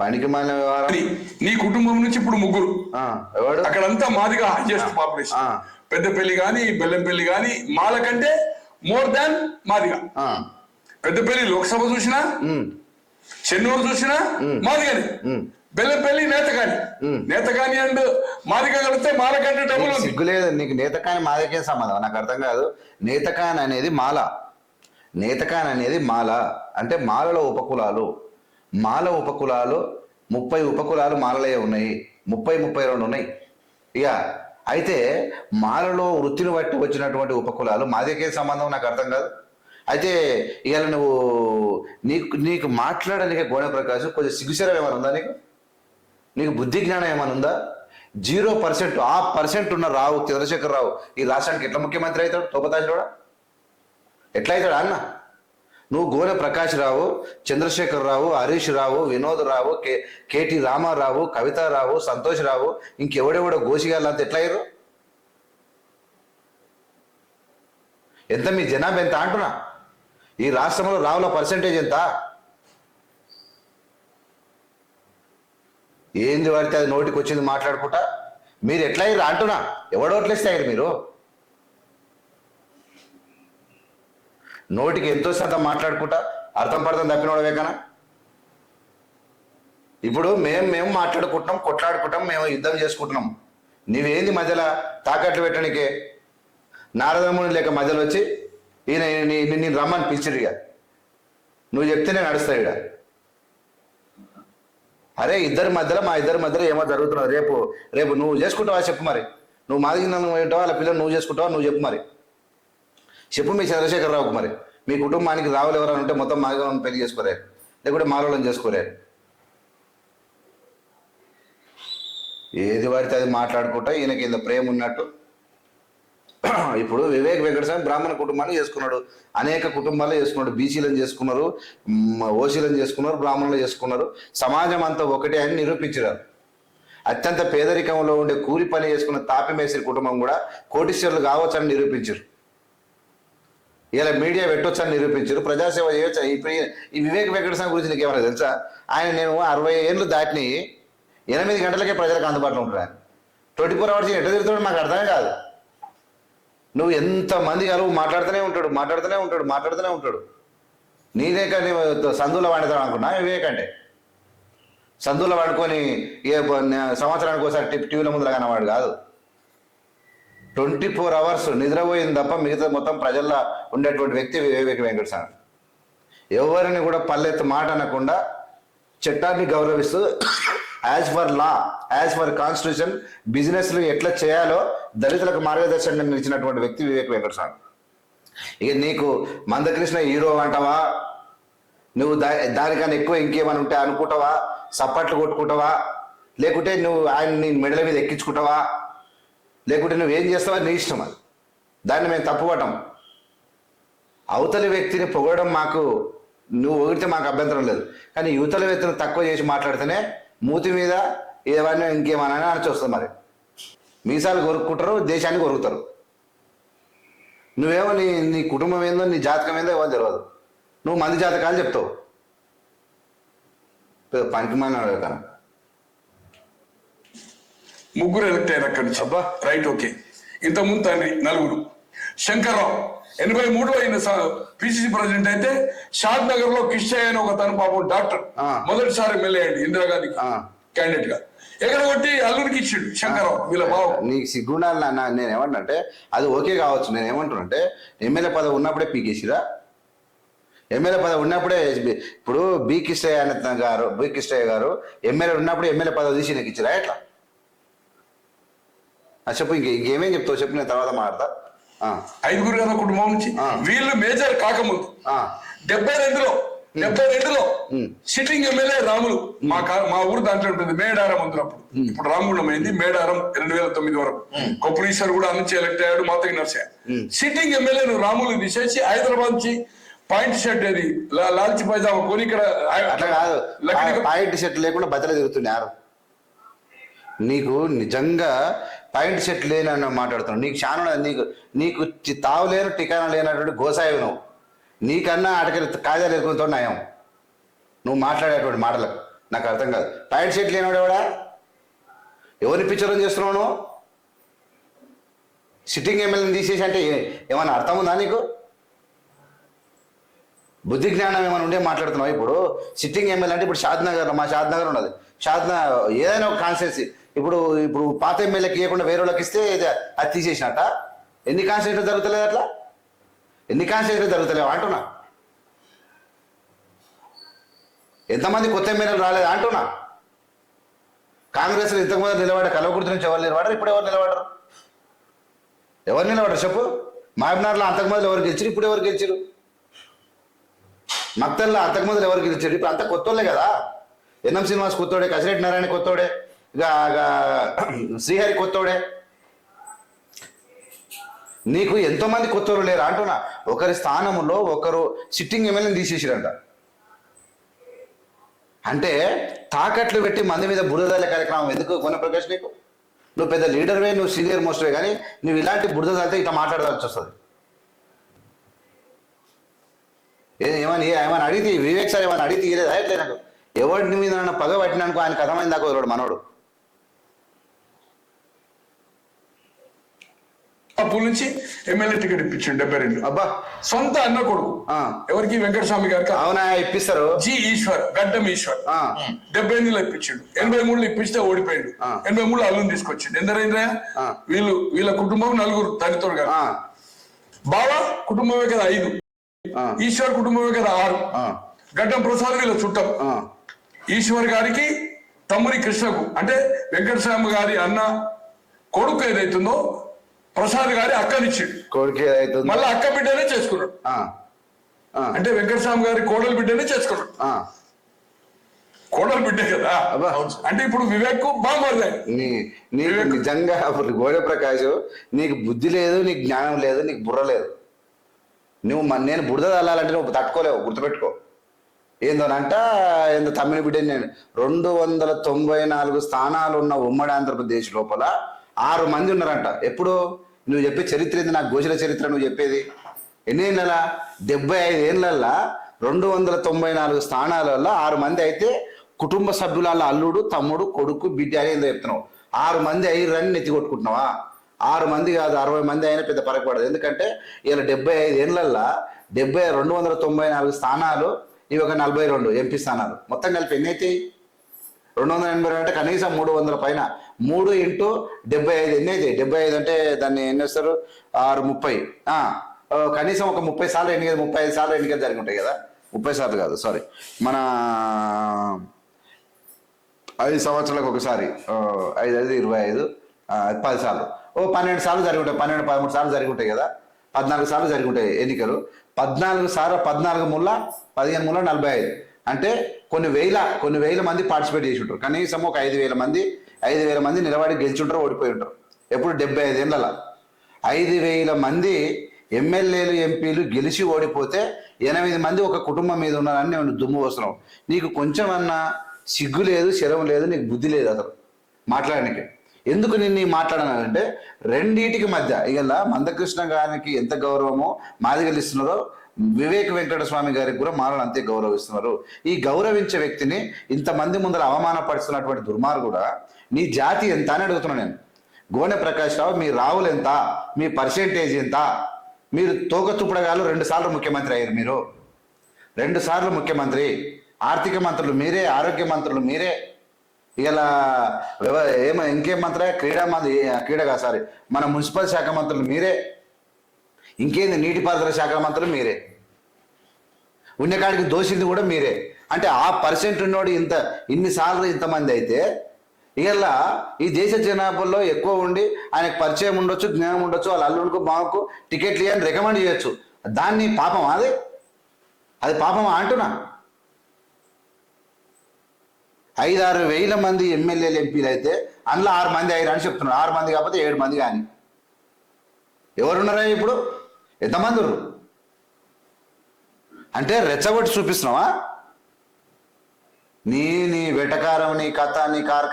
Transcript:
పనికి మాలిన వ్యవహారం? నీ కుటుంబం నుంచి ఇప్పుడు ముగ్గురు. ఆ, ఎవడు అక్కడంతా మాదిగా హైయెస్ట్ పాపులేషన్. ఆ. పెద్దపల్లి గాని బెల్లంపల్లి గాని మాల కంటే మోర్ దాన్ మాదిగా. ఆ, పెద్దపల్లి లోక్సభ చూసినా ఉమ్, చెన్నూరు చూసినా మాదిగాని. ఉమ్. బెల్లంపల్లి నేతగాని నేతగాని అండ్ మాదిగా కలిస్తే మాల కంటే డబుల్ నీకు ఉంది సిగ్గులేదు. నీకు నేతకాని మాదకేం సంబంధం. నాకు అర్థం కాదు. నేతకాని అనేది మాల. నేతకాని అనేది మాల. అంటే మాలలో ఉపకులాలు. మాల ఉపకులాలు ముప్పై ఉపకులాలు మాలలే ఉన్నాయి. ముప్పై ముప్పై రెండు ఉన్నాయి. ఇక అయితే మాలలో వృత్తిని బట్టి వచ్చినటువంటి ఉపకులాలు మాదికే సంబంధం నాకు అర్థం కాదు. అయితే ఇవాళ నువ్వు నీకు నీకు మాట్లాడడానికి గోనె ప్రకాశ్ కొంచెం సిగ్గుచరం ఏమైనా ఉందా నీకు? నీకు బుద్ధి జ్ఞానం ఏమైనా ఉందా? జీరో పర్సెంట్ ఆ పర్సెంట్ ఉన్న రావు చంద్రశేఖర్ రావు ఈ రాష్ట్రానికి ఎట్లా ముఖ్యమంత్రి అవుతాడు? తోపతాజుడా ఎట్లా అవుతాడు అన్న? నువ్వు గోనె ప్రకాష్ రావు చంద్రశేఖర్ రావు హరీష్ రావు వినోద్ రావు కే కేటి రామారావు కవితారావు సంతోష్ రావు ఇంకెవడెవడో గోసిగాళ్ళంతా ఎట్లా అయ్యారు? ఎంత మీ జనాభా ఎంత అంటున్నా? ఈ రాష్ట్రంలో రావుల పర్సెంటేజ్ ఎంత? ఏంది పడితే అది నోటికి వచ్చింది మాట్లాడుకుంటా? మీరు ఎట్లా అయ్యారు అంటున్నా? ఎవడో అయ్యారు మీరు? నోటికి ఎంతో శాతం మాట్లాడుకుంటా అర్థం పడతాం తప్పినోడవే కన్నా ఇప్పుడు మేము మేము మాట్లాడుకుంటున్నాం కొట్లాడుకుంటాం మేము యుద్ధం చేసుకుంటున్నాం. నీవేంది మధ్యలో తాకట్లు పెట్టడానికే? నారదముని లేక మధ్యలో వచ్చి ఈయన నీ- నేను రమ్మని పిలిచిడు ఇక. నువ్వు చెప్తే నేను ఇక అరే ఇద్దరి మధ్యలో మా ఇద్దరి మధ్యలో ఏమో జరుగుతున్నది. రేపు రేపు నువ్వు చేసుకుంటావా చెప్పు మరి. నువ్వు మాదిగిన నన్ను ఏంటో వాళ్ళ పిల్లలు నువ్వు చేసుకుంటావా? నువ్వు చెప్పు మరి. చెప్పు మీ చంద్రశేఖరరావుకు మరి. మీ కుటుంబానికి రావులు ఎవరైనా ఉంటే మొత్తం మాదిగా పెళ్ళి చేసుకోరే. లేకుంటే మాలోళ్ళని చేసుకోరే. ఏది పడితే అది మాట్లాడుకుంటా ఈయనకి ఇంత ప్రేమ ఉన్నట్టు. ఇప్పుడు వివేక్ వెంకటస్వామి బ్రాహ్మణ కుటుంబాన్ని చేసుకున్నాడు. అనేక కుటుంబాలు చేసుకున్నాడు. బీసీలను చేసుకున్నారు ఓసీలను చేసుకున్నారు బ్రాహ్మణులు చేసుకున్నారు. సమాజం అంతా ఒకటే అని నిరూపించారు. అత్యంత పేదరికంలో ఉండే కూలి పని చేసుకున్న తాపి కుటుంబం కూడా కోటీశ్వరులు కావచ్చని నిరూపించారు. ఇలా మీడియా పెట్టొచ్చని నిరూపించారు ప్రజాసేవ చేయొచ్చు ఇప్పుడు ఈ- ఈ వివేక్ వెంకటస్వామి గురించి నీకు ఏమైనా తెలుసా? ఆయన నేను అరవై ఏళ్ళు దాటిని ఎనిమిది గంటలకే ప్రజలకు అందుబాటులో ఉంటున్నాను ట్వంటీ ఫోర్ అవర్స్ ఎట్ట తిరుగుతాడు మాకు అర్థమే కాదు. నువ్వు ఎంత మంది కలువు మాట్లాడుతూనే ఉంటాడు మాట్లాడుతూనే ఉంటాడు మాట్లాడుతూనే ఉంటాడు. నీదే కానీ సందులో వాడతాడు అనుకున్నా? వివేక్ అంటే. సందులో వాడుకొని ఏ సంవత్సరానికి ఒకసారి టీవీల ముందర కనవాడు కాదు. ట్వంటీ ఫోర్ అవర్స్ నిద్రపోయింది తప్ప మిగతా మొత్తం ప్రజల్లో ఉండేటువంటి వ్యక్తి వివేక్ వెంకటస్వామి ఎవరిని కూడా పల్లెత్తు మాట అనకుండా చట్టాన్ని గౌరవిస్తూ as per law as per constitution బిజినెస్లు ఎట్లా చేయాలో దళితులకు మార్గదర్శనం ఇచ్చినటువంటి వ్యక్తి వివేక్ వెంకటస్వామి ఇక నీకు మందకృష్ణ హీరో అంటావా? నువ్వు దా దానికన్నా ఎక్కువ ఇంకేమైనా ఉంటే అనుకుంటావా? సప్పట్లు కొట్టుకుంటావా? లేకుంటే నువ్వు ఆయన నీ మెడల మీద ఎక్కించుకుంటావా? లేకుంటే నువ్వేం చేస్తావో నీ ఇష్టం అది. దాన్ని మేము తప్పుపట్టం. అవతలి వ్యక్తిని పొగడడం మాకు నువ్వు పొగిడితే మాకు అభ్యంతరం లేదు. కానీ యువతల వ్యక్తిని తక్కువ చేసి మాట్లాడితేనే మూతి మీద ఏమన్నా ఇంకేమన్నా అని మరి. మీసాలు కొరుక్కుంటారు దేశాన్ని కొరుకుతారు. నువ్వేమో నీ నీ కుటుంబం ఏందో నీ జాతకం ఏందో ఏమో తెలియదు నువ్వు మంది జాతకాలు చెప్తావు. పనికి మాలిన కదా. ముగ్గురు ఎలక్ట్ అయ్యారు అక్కడి నుంచి. అబ్బా. రైట్ ఓకే ఇంత ముందు తండ్రి నలుగురు. శంకర్రావు ఎనభై మూడులో ఆయన పిసిసి ప్రెసిడెంట్ అయితే షాద్ నగర్లో కిష్టయ్య అని ఒక తన పాపం డాక్టర్. మొదటిసారి ఎమ్మెల్యే అయ్యాడు ఇందిరాగాంధీ. క్యాండిడేట్గా. ఎక్కడ కొట్టి అల్లుడికి ఇచ్చిండు శంకర్రావు వీళ్ళ బావ. నీకు సిగ్గుండాలి నాన్న నేను ఏమంటే అది ఓకే కావచ్చు నేను ఏమంటున్నానంటే ఎమ్మెల్యే పదవి ఉన్నప్పుడే పీకేసిరా? ఎమ్మెల్యే పదవి ఉన్నప్పుడే ఇప్పుడు బి కిష్టయ్య అనే గారు బి కిష్టయ్య గారు ఎమ్మెల్యే ఉన్నప్పుడు ఎమ్మెల్యే పదవి తీసి నీకు ఇచ్చిరా ఎట్లా? చెప్పు ఇంక ఇంకేమేం చెప్తావు? చెప్పు నేను తర్వాత మాట్లాడతా. ఆ, ఐదుగురు కదా కుటుంబం నుంచి. వీళ్ళు మేజర్ కాకముందు. ఆ, డెబ్బై రెండులో డెబ్బై రెండులో సిట్టింగ్ ఎమ్మెల్యే రాములు మా కా- మా ఊరు దాంట్లో ఉంటుంది మేడారం అందులప్పుడు ఇప్పుడు రామగుండం అయింది మేడారం రెండు వేల తొమ్మిది వరకు. కొప్పులీశ్వర్ కూడా నుంచి ఎలక్ట్ అయ్యాడు మాతకి నర్సయ్య సిట్టింగ్ ఎమ్మెల్యే రాములు తీసేసి హైదరాబాద్ నుంచి పాయింట్ షర్ట్ అది లాల్చి పైజామా కొని ఇక్కడ అట్లా కాదు. పాయింట్ షర్ట్ లేకుండా బద్దలు తిరుగుతుంది యారు. నీకు నిజంగా పాయింట్ షర్ట్ లేని మాట్లాడుతున్నావు. నీకు చాలా నీకు నీకు తావు లేను టికానా లేనటువంటి గోసాయి నువ్వు. నీకన్నా అటకరి కాజాలు ఎరుకుంటావు నయం. నువ్వు మాట్లాడేటువంటి మాటలకు నాకు అర్థం కాదు. ప్యాంట్ సెట్ లేనివాడు ఎవడా? ఎవరిని పిక్చర్ చేస్తున్నావు నువ్వు? సిట్టింగ్ ఎమ్మెల్యేని తీసేసి అంటే ఏమైనా అర్థం ఉందా నీకు? బుద్ధి జ్ఞానం ఏమైనా ఉండే మాట్లాడుతున్నావు ఇప్పుడు? సిట్టింగ్ ఎమ్మెల్యే అంటే ఇప్పుడు షాద్ నగర్ మా షాద్ నగర్ ఉన్నది. షాద్నగర్ ఏదైనా ఒక కాన్స్టెన్సీ ఇప్పుడు ఇప్పుడు పాత ఎమ్మెల్యేకి ఇవ్వకుండా వేరే వాళ్ళకి ఇస్తే అది తీసేసినట్ట? ఎన్ని కాన్స్టిట్యూషన్ జరుగుతలేదు అట్లా? ఎన్ని కాన్స్టిట్యూషన్ జరుగుతలేవు? అంటున్నా. ఎంతమంది కొత్త ఎమ్మెల్యేలు రాలేదు? అంటున్నా. కాంగ్రెస్ ఇంతకుముందు నిలబడ్డ కలవకుర్తి నుంచి ఎవరు నిలబడరు? ఇప్పుడు ఎవరు నిలబడరు? ఎవరు నిలబడరు చెప్పు? మహబూబ్నగర్లో అంతకుముందు ఎవరు గెలిచారు ఇప్పుడు ఎవరు గెలిచారు మక్తల్లో అంతకుముందు ఎవరు గెలిచారు ఇప్పుడు అంత కొత్తోళ్ళే కదా. ఎన్ఎం శ్రీనివాస్ కొత్తోడే కసిరెడ్డి నారాయణ కొత్తోడే. శ్రీహరి కొత్తోడే. నీకు ఎంతో మంది కొత్తోళ్ళు లేరు అంటున్నా. ఒకరి స్థానంలో ఒకరు సిట్టింగ్ ఎమ్మెల్యేని తీసేసిరంట. అంటే తాకట్లు పెట్టి మంది మీద బురదల కార్యక్రమం ఎందుకు కొన ప్రకాష్ నీకు? నువ్వు పెద్ద లీడర్వే నువ్వు సీనియర్ మోస్ట్వే కానీ నువ్వు ఇలాంటి బురదలతో ఇట్లా మాట్లాడాల్సి వస్తుంది. ఏ- ఏమని ఏమైనా అడిగితే వివేక్ సార్ ఏమైనా అడిగి తీయలేదు? అయ్యట్లేదు నాకు? ఎవరి మీద పగ పట్టినానుకో ఆయన కథమైంది దాకా మనోడు. అప్పటి నుంచి ఎమ్మెల్యే టికెట్ ఇప్పించిండు డెబ్బై రెండు. అబ్బా సొంత అన్న కొడుకు. ఎవరికి? వెంకటస్వామి గారికి అవునా ఇప్పిస్తారు? జి ఈశ్వర్ గడ్డం ఈశ్వర్. డెబ్బై ఎనిమిదిలో ఇప్పించిండు. ఎనభై మూడులో ఇప్పిస్తే ఓడిపోయాడు. ఎనభై మూడులో అల్లుని తీసుకొచ్చిండు. ఎందరైందా. వీళ్ళు వీళ్ళ కుటుంబం నలుగురు తల్లితోడు గారు. ఆ, బావ కుటుంబమే కదా ఐదు. ఈశ్వర్ కుటుంబమే కదా ఆరు. గడ్డం ప్రసాద్ వీళ్ళ చుట్టం. ఆ, ఈశ్వర్ గారికి తమ్ముని కృష్ణకు. అంటే వెంకటస్వామి గారి అన్న కొడుకు ఏదైతుందో ప్రసాద్ గారి అక్కనిచ్చిండు కొడుకు ఏదైతుందో మళ్ళీ అక్క బిడ్డనే చేసుకున్నాడు. ఆ, ఆ, అంటే వెంకటస్వామి గారి కోడలు బిడ్డనే చేసుకున్నాడు. ఆ. కోడలు బిడ్డే కదా. అబ్బా. అంటే ఇప్పుడు వివేక్ బాగుమరిదే నీ నీకు నిజంగా అప్పుడు గోడ ప్రకాష్ నీకు బుద్ధి లేదు నీకు జ్ఞానం లేదు నీకు బుర్ర లేదు. నువ్వు మన నేను బురద తల్లాలంటే నువ్వు తట్టుకోలేవు గుర్తుపెట్టుకో. ఏందోనంట ఏందో తమ్మిడి బిడ్డ నేను. రెండు వందల తొంభై నాలుగు స్థానాలు ఉన్న ఉమ్మడి ఆంధ్రప్రదేశ్ లోపల ఆరు మంది ఉన్నారంట. ఎప్పుడు? నువ్వు చెప్పే చరిత్ర ఏంది? నాకు గోచర చరిత్ర నువ్వు చెప్పేది. ఎన్ని ఏళ్ళ డెబ్బై ఐదు ఏళ్ళల్లో రెండు వందల తొంభై నాలుగు స్థానాలలో ఆరు మంది అయితే కుటుంబ సభ్యుల అల్లుడు తమ్ముడు కొడుకు బిడ్డ అని ఏదో చెప్తున్నావు. ఆరు మంది అయ్యారని నెత్తి కొట్టుకుంటున్నావా? ఆరు మంది కాదు అరవై మంది అయినా పెద్ద పడదు ఎందుకంటే ఇలా డెబ్బై ఐదు ఏళ్ళల్లో డెబ్బై రెండు వందల తొంభై నాలుగు స్థానాలు ఇవి ఒక నలభై రెండు ఎంపీ స్థానాలు. మొత్తం కలిపి ఎన్ని అవుతాయి రెండు వందల ఎనభై రెండు అంటే కనీసం మూడు వందల పైన. మూడు ఇంటూ డెబ్బై ఐదు ఎన్ని అయితే డెబ్బై ఐదు అంటే దాన్ని ఎన్ని వస్తారు ఆరు ముప్పై. కనీసం ఒక ముప్పై సార్లు ఎన్నికలు ముప్పై ఐదు సార్లు ఎన్నికలు జరిగి ఉంటాయి కదా? ముప్పై సార్లు కాదు సారీ మన ఐదు సంవత్సరాలకు ఒకసారి ఐదు ఐదు ఇరవై ఐదు పది సార్లు. ఓ పన్నెండు సార్లు జరిగి ఉంటాయి పన్నెండు పదమూడు సార్లు జరిగి ఉంటాయి కదా? పద్నాలుగు సార్లు జరిగి ఉంటాయి ఎన్నికలు. పద్నాలుగు సార్లు పద్నాలుగు ముళ్ళ పదిహేను ముళ్ళ నలభై ఐదు. అంటే కొన్ని వేల కొన్ని వేల మంది పార్టిసిపేట్ చేసి ఉంటారు కనీసం ఒక ఐదు వేల మంది ఐదు వేల మంది నిలబడి గెలిచి ఉంటారు ఓడిపోయి ఉంటారు. ఎప్పుడు డెబ్బై ఐదు ఏళ్ళ ఐదు వేల మంది ఎమ్మెల్యేలు ఎంపీలు గెలిచి ఓడిపోతే ఎనిమిది మంది ఒక కుటుంబం మీద ఉన్నారని నేను దుమ్ము వస్తున్నావు నీకు కొంచెం అన్నా సిగ్గు లేదు శరం లేదు నీకు బుద్ధి లేదు అసలు మాట్లాడడానికి. ఎందుకు నిన్ను మాట్లాడానంటే రెండింటికి మధ్య ఇలా మందకృష్ణ గారికి ఎంత గౌరవమో మాదిగలు ఇస్తున్నారో వివేక్ వెంకట స్వామి గారికి కూడా మాలను అంతే గౌరవిస్తున్నారు. ఈ గౌరవించే వ్యక్తిని ఇంతమంది ముందర అవమానపరుస్తున్నటువంటి దుర్మార్గుడా నీ జాతి ఎంత అని అడుగుతున్నాను నేను. గోనె ప్రకాష్ రావు మీ రావులు ఎంత? మీ పర్సెంటేజ్ ఎంత? మీరు తోకతుప్పడగాలు రెండు సార్లు ముఖ్యమంత్రి అయ్యారు మీరు. రెండు సార్లు ముఖ్యమంత్రి. ఆర్థిక మంత్రులు మీరే ఆరోగ్య మంత్రులు మీరే. ఇలా వ్యవ- ఏమ ఇంకేం మంత్రి? క్రీడా మంత్రి క్రీడగా సారీ మన మున్సిపల్ శాఖ మంత్రులు మీరే. ఇంకేంది? నీటిపారుదల శాఖ మంత్రులు మీరే. ఉన్నకాడికి దోషింది కూడా మీరే. అంటే ఆ పర్సెంట్ ఉన్నోడు ఇంత ఇన్నిసార్లు ఇంతమంది అయితే ఇలా ఈ దేశ జనాభాలో ఎక్కువ ఉండి ఆయనకు పరిచయం ఉండొచ్చు జ్ఞానం ఉండొచ్చు వాళ్ళ అల్లుడికి బావకు టికెట్లు ఇవ్వని రికమెండ్ చేయొచ్చు. దాన్ని పాపం అది? అది పాపం అంటున్నా? ఐదారు వేల మంది ఎమ్మెల్యేలు ఎంపీలు అయితే అందులో ఆరు మంది అయ్యారు అని చెప్తున్నారు. ఆరు మంది కాకపోతే ఏడు మంది కానీ. ఎవరున్నారా ఇప్పుడు? ఎంతమంది ఉన్నారు? అంటే రెచ్చగొట్టి చూపిస్తున్నావా? నీ నీ వెటకారం నీ కథ నీ కార్క